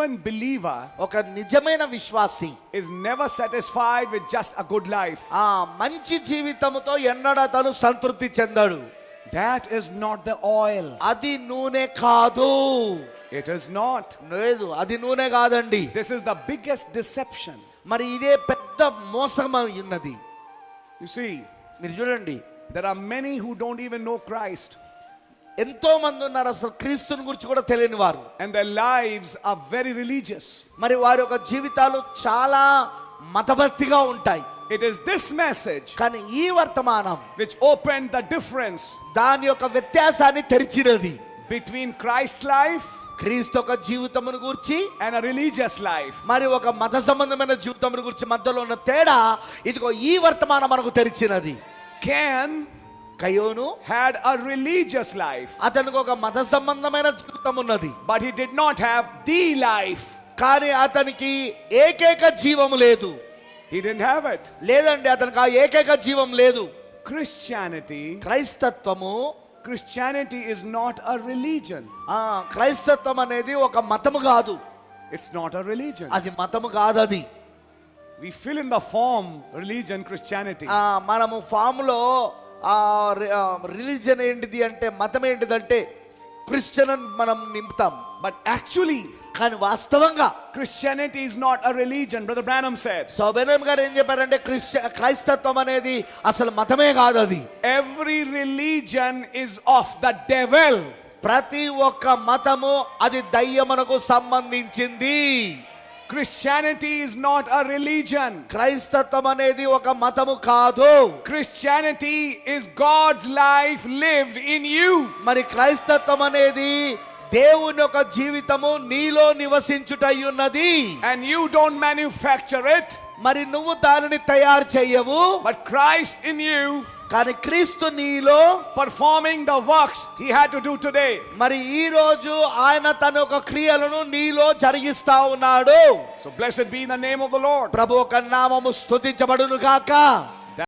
genuine believer ఒక నిజమైన విశ్వాసి is never satisfied with just a good life. ఆ మంచి జీవితముతో ఎన్నడ తను సంతృప్తి చెందాడు That is not the oil. అది నూనె కాదు It is not. లేదు అది నూనె కాదండి This is the biggest deception. మరి ఇదే పెద్ద మోసం ఉన్నది You see, మీరు చూడండి there are many who don't even know Christ, ఎంతో మంది ఉన్నారు అసలు క్రీస్తుని గురించి కూడా తెలియని వారు and their lives are very religious. మరి వారి యొక్క జీవితాలు చాలా మతభక్తిగా ఉంటాయి It is this message కానీ ఈ వర్తమానం which opened the difference దాని యొక్క వ్యత్యాసాన్ని తెరిచినది between Christ's life క్రీస్తు యొక్క జీవితమును గురించి and a religious life. మరి ఒక మత సంబంధమైన జీవితమును గురించి మధ్యలో ఉన్న తేడా ఇదిగో ఈ వర్తమానం మనకు తెరిచినది Cain కయోను had a religious life, అతనికి ఒక మత సంబంధమైన జీవితం ఉన్నది but he did not have the life. కానీ అతనికి ఏకైక జీవం లేదు He didn't have it. లేదండి అతనికి ఆ ఏకైక జీవం లేదు Christianity, క్రైస్తత్వము Christianity is not a religion. ఆ క్రైస్తత్వం అనేది ఒక మతము కాదు It's not a religion. అది మతము కాదు అది We fill in the form religion, Christianity. ఆ మనము ఫామ్లో ఆ రిలీజన్ ఏంటిది అంటే మతం ఏంటిదంటే క్రిస్టియన్ అని మనం నింపుతాం But actually, కానీ వాస్తవంగా Christianity is not a religion, Brother Branham said. సోబెనం గారు ఏం చెప్పారంటే క్రిస్ట క్రైస్తత్వం అనేది అసలు మతమే కాదు అది Every religion is of the devil. ప్రతి ఒక్క మతము అది దయ్యమునకు సంబంధించింది Christianity is not a religion. క్రైస్తత్వం అనేది ఒక మతము కాదు Christianity is God's life lived in you. మరి క్రైస్తత్వం అనేది దేవుని యొక్క జీవితము నీలో నివసించుటై ఉన్నది And you don't manufacture it, మరి నువ్వు దానిని తయారు చేయవు. బట్ క్రైస్ట్ ఇన్ యూ కానీ క్రీస్తు నీలో performing the works he had to do today మరి ఈ రోజు ఆయన తన ఒక క్రియలను నీలో జరిగిస్తా ఉన్నాడు. So blessed be the name of the lord ప్రభువు స్తుతించబడును గాక